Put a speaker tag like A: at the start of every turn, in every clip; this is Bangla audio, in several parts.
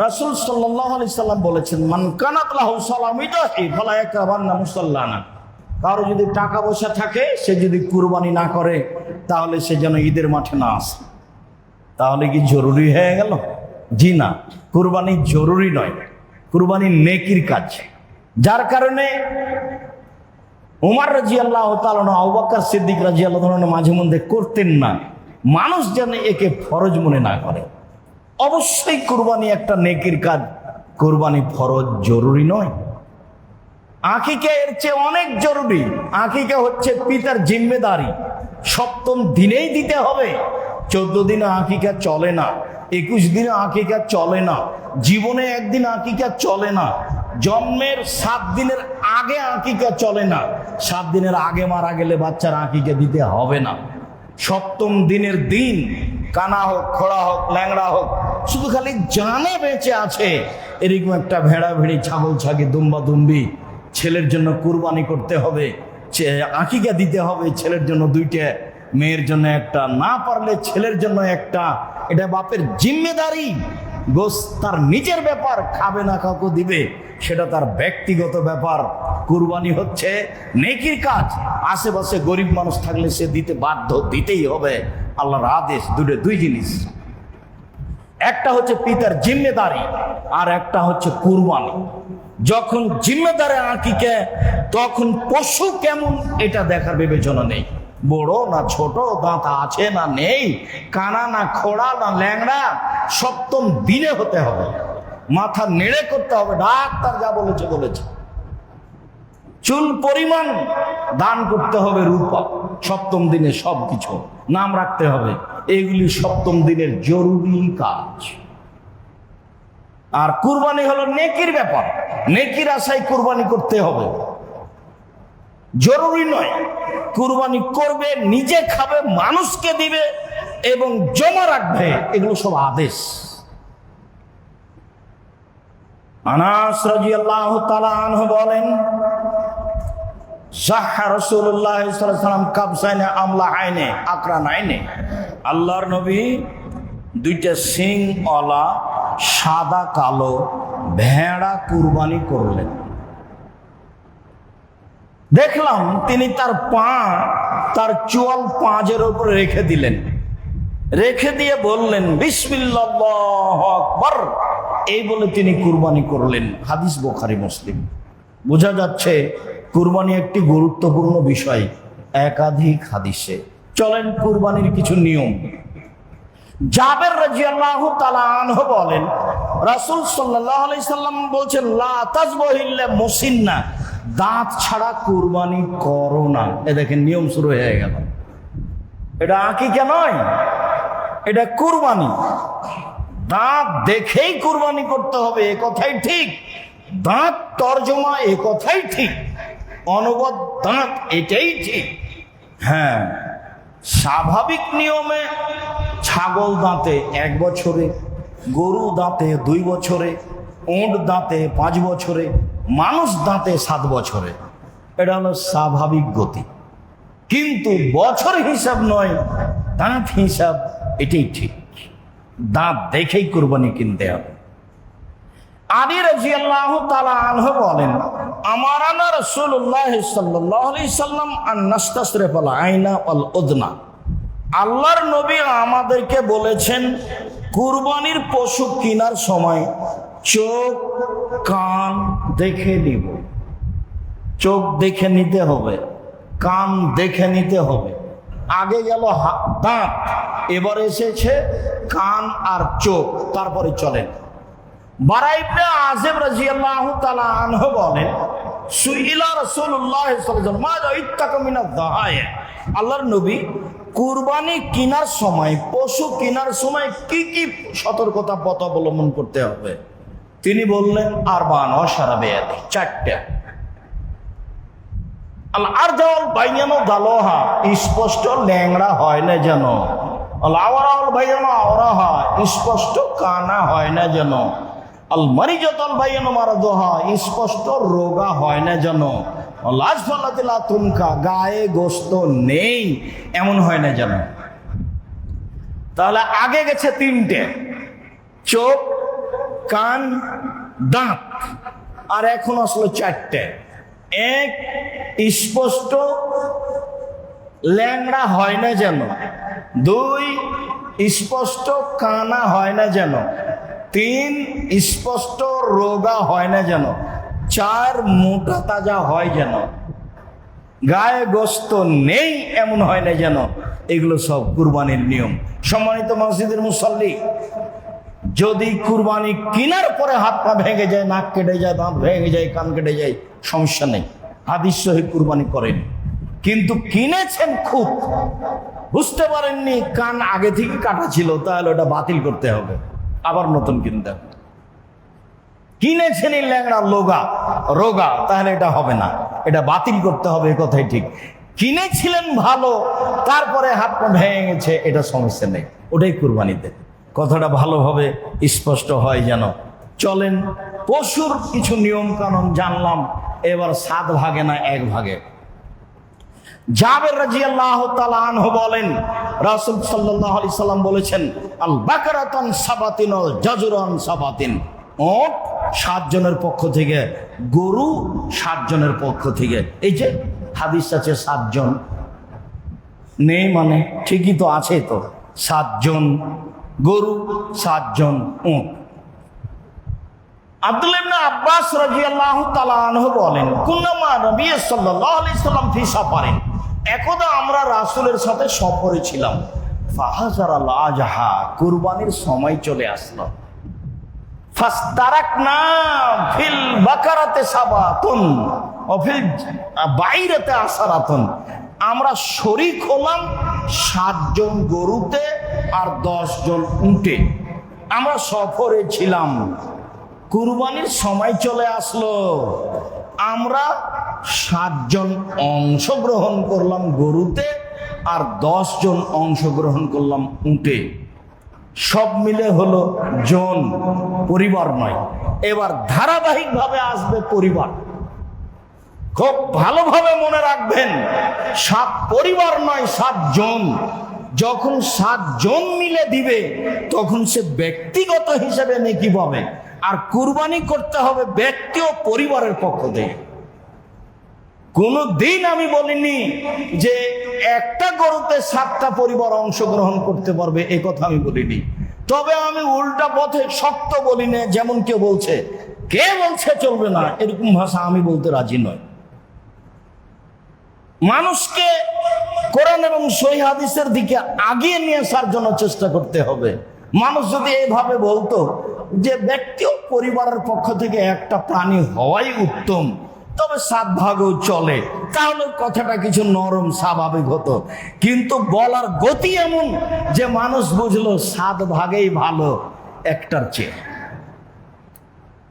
A: রাসূল আলাইহি সাল্লাম বলেছেন, মান কানাত লাহু সালামিতাহি ফালা ইয়াকরাবান্না কারও যদি টাকা পয়সা থাকে, সে যদি কুরবানি না করে, তাহলে সে যেন ঈদের মাঠে না আসে। তাহলে কি জরুরি হয়ে গেল? জি না, কুরবানি জরুরি নয়। কুরবানি নেকির কাজ। যার কারণে উমার রাজি আল্লাহ আউবাক্কার সিদ্দিক রাজি আল্লাহ মাঝে মধ্যে করতেন না। মানুষ যেন একে ফরজ মনে না করে। অবশ্যই কুরবানি একটা নেকির কাজ। কুরবানি ফরজ জরুরি নয়। আঁকিকে এর চেয়ে অনেক জরুরি। আঁকিকে হচ্ছে পিতার জিম্মেদারি। সপ্তম দিনেই দিতে হবে। চোদ্দ দিনে আঁকিকা চলে না। একুশ দিনে আঁকিকা চলে না। জীবনে একদিন আঁকিকা চলে না। জন্মের সাত দিনের আগে আঁকিকা চলে না। সাত দিনের আগে মারা গেলে বাচ্চার আঁকিকা দিতে হবে না। সপ্তম দিনের দিন কানা হোক, খোড়া হোক, ল্যাংড়া হোক শুধু খালি জানে বেঁচে আছে। এরকম একটা ভেড়া ভেড়ি ছাগল ছাগি, দুম্বা দুম্বি, ছেলের জন্য কুরবানি করতে হবে আকিকা দিতে হবে, ছেলের জন্য দুইটা, মেয়ের জন্য একটা, না পারলে ছেলের জন্য একটা। এটা বাপের জিম্মেদারি। গোস তার নিজের ব্যাপার, খাবে না কাউকে দিবে, সেটা তার ব্যক্তিগত ব্যাপার। কুরবানি হচ্ছে নেকির কাজ। আশেপাশে গরিব মানুষ থাকলে সে দিতে বাধ্য, দিতেই হবে। আল্লাহর আদেশ, দুটো, দুই জিনিস। একটা হচ্ছে পিতার জিম্মেদারি আর একটা হচ্ছে কুরবানি। যখন জিম্মেদারে আঁকিকে, তখন পশু কেমন এটা দেখার বিবেচনা নেই। বড় না ছোট, দাঁত আছে না নেই, কানা না খোড়া না ল্যাংড়া, সপ্তম দিনে হতে হবে। মাথা নেড়ে করতে হবে, ডাক্তার যা বলেছে বলেছে। চুল পরিমাণ দান করতে হবে রূপা। সপ্তম দিনে সব কিছু নাম রাখতে হবে। এগুলি সপ্তম দিনের জরুরি কাজ। আর কুরবানি হলো নেকির ব্যাপার। নেকির আশায় কুরবানি করতে হবে। জরুরি নয়, কুরবানি করবে, নিজে খাবে, মানুষকে দিবে এবং জমা রাখবে, এগুলো সব আদেশ। আনাস তাআলা আনহু বলেন, সাহা রসুল্লাহ কাবসাইনে আমলা আইনে, আকরান আইনে। আল্লাহর নবী দুইটা সিং অলা সাদা, কালো, ভেড়া কুরবানি করলেন। দেখলাম তিনি তার পা, তার চোয়াল পাঁজের উপর রেখে দিলেন। রেখে দিয়ে বললেন বিসমিল্লাহ আকবর। এই বলে তিনি কুরবানি করলেন। হাদিস বোখারি, মুসলিম। বোঝা যাচ্ছে কুরবানি একটি গুরুত্বপূর্ণ বিষয়, একাধিক হাদিসে। চলেন কুরবানির কিছু নিয়ম। রাজিয়াল্লাহু বলেন, রাসূল দাঁত ছাড়া কুরবানি করো না। এ দেখেন, নিয়ম শুরু হয়ে গেল। এটা আকিকা নয়, এটা কুরবানি। দাঁত দেখেই কুরবানি করতে হবে, এ কথাই ঠিক। দাঁত তর্জমা, এ কথাই ঠিক। অনুবাদ দাঁত, এটাই ঠিক। হ্যাঁ স্বাভাবিক নিয়মে ছাগল দাঁতে এক বছরে, গরু দাঁতে দুই বছরে, ওঁট দাঁতে পাঁচ বছরে, মানুষ দাঁতে সাত বছরে। এটা হলো স্বাভাবিক গতি। কিন্তু বছর হিসাব নয়, দাঁত হিসাব এটাই ঠিক। দাঁত দেখেই কোরবানি কিনতে হবে। আলী রাজিয়াল্লাহু তাআলা আনহু বলেন ওয়াল উদনা। আল্লাহর নবী আমাদেরকে বলেছেন, কুরবানির পশু কেনার সময় চোখ, কান দেখে নিব। চোখ দেখে নিতে হবে, কান দেখে নিতে হবে। আগে গেল দাঁত, এবার এসেছে কান আর চোখ, তারপরে চলেন। আনহু সুইলা আল্লাহর নবী কুরবানি কেনার সময়, পশু কেনার সময় কি কি সতর্কতা পথ অবলম্বন করতে হবে? তিনি বললেন আর আরবান অসারাবে চারটা। আর স্পষ্ট ল্যাংড়া হয় না যেন। আওয়ারাল বাইয়ানো আওরাহা, স্পষ্ট কানা হয় না যেন। আল মারিজতল বাইয়ানো মারাদোহা স্পষ্ট রোগা হয় না যেন। লাজ ফলাতিলা তুমকা গায়ে গোস্ত নেই, এমন হয় না যেন। তাহলে আগে গেছে তিনটে, চোখ, কান, দাঁত, আর এখন আসলো চারটে। এক, স্পষ্ট, ল্যাংড়া হয় না যেন। দুই, স্পষ্ট, কানা হয় না যেন। তিন স্পষ্ট রোগা হয় না যেন, চার মোটা তাজা হয় যেন। গায়ে গোস্ত নেই এমন হয় না যেন, এগুলো সব কুরবানির নিয়ম। সম্মানিত মসজিদের মুসল্লি, যদি কুরবানি কিনার পরে হাত পা ভেঙে যায়, নাক কেটে যায়, দাঁত ভেঙে যায়, কান কেটে যায়, সমস্যা নেই। হাদিস সহি কুরবানি করেন। কিন্তু কিনেছেন খুব, বুঝতে পারেননি কান আগে থেকে কাটা ছিল, তাহলে ওটা বাতিল করতে হবে। আবার নতুন কিনতে। হবে কিনেছেন এই ল্যাংড়া লোগা। রোগা, তাহলে এটা হবে না। এটা বাতিল করতে হবে, এ কথাই ঠিক। কিনেছিলেন ভালো, তারপরে হাত পা ভেঙে গেছে এটা সমস্যা নেই। ওটাই কুরবানিতে। কথাটা ভালোভাবে স্পষ্ট হয় যেন। চলেন, পশুর কিছু নিয়ম কানুন জানলাম, এবার সাত ভাগে না এক ভাগে। জাবের রাজি আল্লাহ আনহু বলেন রাসুল সাল্লাহ আলি সাল্লাম বলেছেন, আল বাকারাতন সাবাতিন অল জাজুরন সাবাতিন। ওট সাতজনের পক্ষ থেকে, গরু সাতজনের পক্ষ থেকে। এই যে হাদিস আছে সাতজন নেই মানে ঠিকই তো আছে তো। সাতজন গরু সাতজন উঁট। আব্দুল আব্বাস রাদিয়াল্লাহু তাআলা আনহু বলেন কুন্নামা নবী সাল্লাল্লাহু আলাইহি সাল্লাম ফি সাফারিন। একদা আমরা রাসুলের সাথে সফরে ছিলাম। ফাহাজার আল আজহা কুরবানির সময় চলে আসলো। ফাস্তারাকনা ফিল বাকারাতে সাবাতুন, ও ফিল বাইরেতে আসারাতুন। আমরা শরিক হলাম সাতজন গরুতে আর দশজন উঁটে। আমরা সফরে ছিলাম। কুরবানির সময় চলে আসলো। আমরা সাতজন অংশগ্রহণ করলাম গরুতে আর জন অংশগ্রহণ করলাম উঁটে। সব মিলে হলো জন, পরিবার নয়। এবার ধারাবাহিকভাবে আসবে পরিবার। খুব ভালোভাবে মনে রাখবেন, সাত পরিবার নয় সাত জন যখন সাত জন মিলে দিবে, তখন সে ব্যক্তিগত হিসেবে নেকি পাবে। আর কুরবানি করতে হবে ব্যক্তি ও পরিবারের পক্ষ থেকে। কোনো দিন আমি বলিনি যে একটা গরুতে সাতটা পরিবার অংশগ্রহণ করতে পারবে, এ কথা আমি বলিনি। তবে আমি উল্টা পথে শক্ত বলি না, যেমন কেউ বলছে, কে বলছে চলবে না, এরকম ভাষা আমি বলতে রাজি নয় মানুষকে কোরআন এবং সহি হাদিসের দিকে আগিয়ে নিয়ে আসার জন্য চেষ্টা করতে হবে। মানুষ যদি এইভাবে বলতো যে ব্যক্তি ও পরিবারের পক্ষ থেকে একটা প্রাণী হওয়াই উত্তম তবে সাত ভাগও চলে। তাহলে কথাটা কিছু নরম স্বাভাবিক হতো। কিন্তু বলার গতি এমন যে মানুষ বুঝলো সাত ভাগেই ভালো একটার চেয়ে।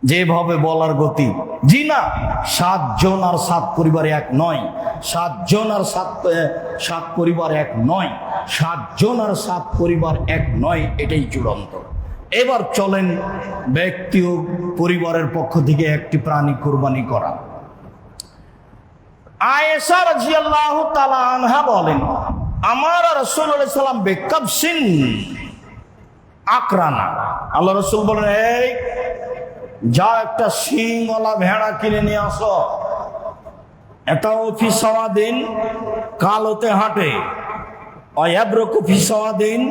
A: যেভাবে বলার গতি। জি না, সাতজন আর সাত পরিবার এক নয়। সাতজন আর সাত সাত পরিবার এক নয়। সাতজন আর সাত পরিবার এক নয়, এটাই চূড়ান্ত। এবার চলেন ব্যক্তি ও পরিবারের পক্ষ থেকে একটি প্রাণী কোরবানি করা। আয়েশা রাজিয়াল্লাহু তাআলা আনহা বলেন, আমার রাসূলুল্লাহ সাল্লাম বেকাবসিন আকরানা। আল্লাহ রসুল বলেন, এই যা একটা শিংওয়ালা ভেড়া কিনে নিয়ে আসো। এটাও ফিসাওয়া দিন কালোতে হাঁটে। অয়াব্রকু ফিসাওয়া দিন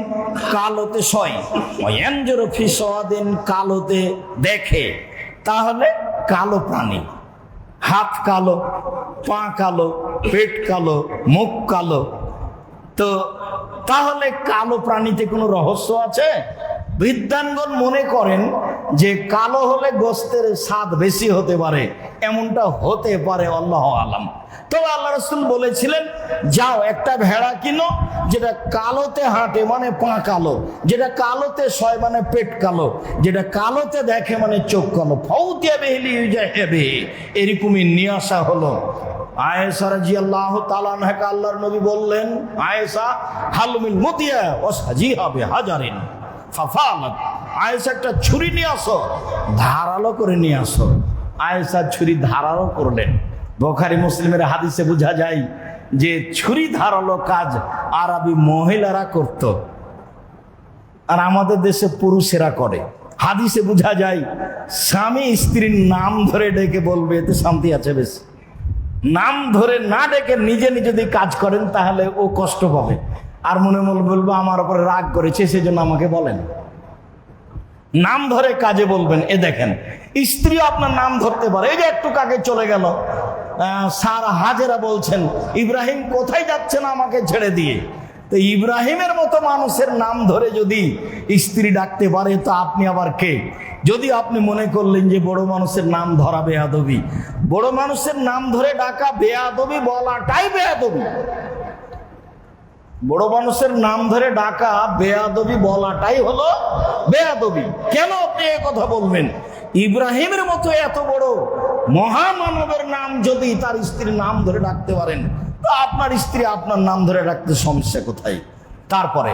A: কালোতে সয় অয়াঞ্জর ফিসাওয়া দিন কালোতে দেখে। তাহলে কালো প্রাণী। হাত কালো, পা কালো, পেট কালো, মুখ কালো। তো তাহলে কালো প্রাণীতে কোনো রহস্য আছে? বৃদ্ধাঙ্গন মনে করেন যে কালো হলে গোস্তের স্বাদ বেশি হতে পারে, এমনটা হতে পারে, আল্লাহ আলাম। তবে আল্লাহ রসুল বলেছিলেন, যাও, একটা ভেড়া কিনো, যেটা কালোতে হাঁটে মানে পা কালো, যেটা কালোতে সয় মানে পেট কালো, যেটা কালোতে দেখে মানে চোখ কালো। ফৌতিয়া বেহলি হেবে এরকমই নিয়ে আসা হলো রাজি আল্লাহ নবী বললেন হালমিন মতিয়া ও সাজি একটা ছুরি নিয়ে আসো, ধারালো করে নিয়ে আসো। আয়েশা, ছুরি ধারালো করলেন। বোখারি মুসলিমের হাদিসে বোঝা যায় যে ছুরি ধারালো কাজ আরবি মহিলারা করত। আর আমাদের দেশে পুরুষেরা করে। হাদিসে বোঝা যায়, স্বামী স্ত্রীর নাম ধরে ডেকে বলবে, এতে শান্তি আছে বেশ। নাম ধরে না ডেকে নিজে নিজে যদি কাজ করেন, তাহলে ও কষ্ট পাবে। আর মনে মনে বলব, আমার উপরে রাগ করেছে, সেজন্য আমাকে বলেন। নাম ধরে কাজে বলবেন, এ দেখেন স্ত্রী আপনার নাম ধরতে পারে। এই যে একটু কাকে চলে গেল স্যার হাজেরা বলছেন, ইব্রাহিম কোথায় যাচ্ছেন আমাকে ছেড়ে দিয়ে? তো ইব্রাহিমের মতো মানুষের নাম ধরে যদি স্ত্রী ডাকতে পারে, তো আপনি আবার কে? যদি আপনি মনে করলেন যে বড় মানুষের নাম ধরা বেয়াদবি, বড় মানুষের নাম ধরে ডাকা বেয়াদবি বলাটাই বেয়াদবি। বড় মানুষের নাম ধরে ডাকা বেয়াদবি বলাটাই হলো বেয়াদবি। কেন আপনি কথা বলবেন? ইব্রাহিমের মতো এত বড় মহামানবের নাম যদি তার স্ত্রীর নাম ধরে ডাকতে পারেন, তো আপনার স্ত্রী আপনার নাম ধরে ডাকতে সমস্যা কোথায়? তারপরে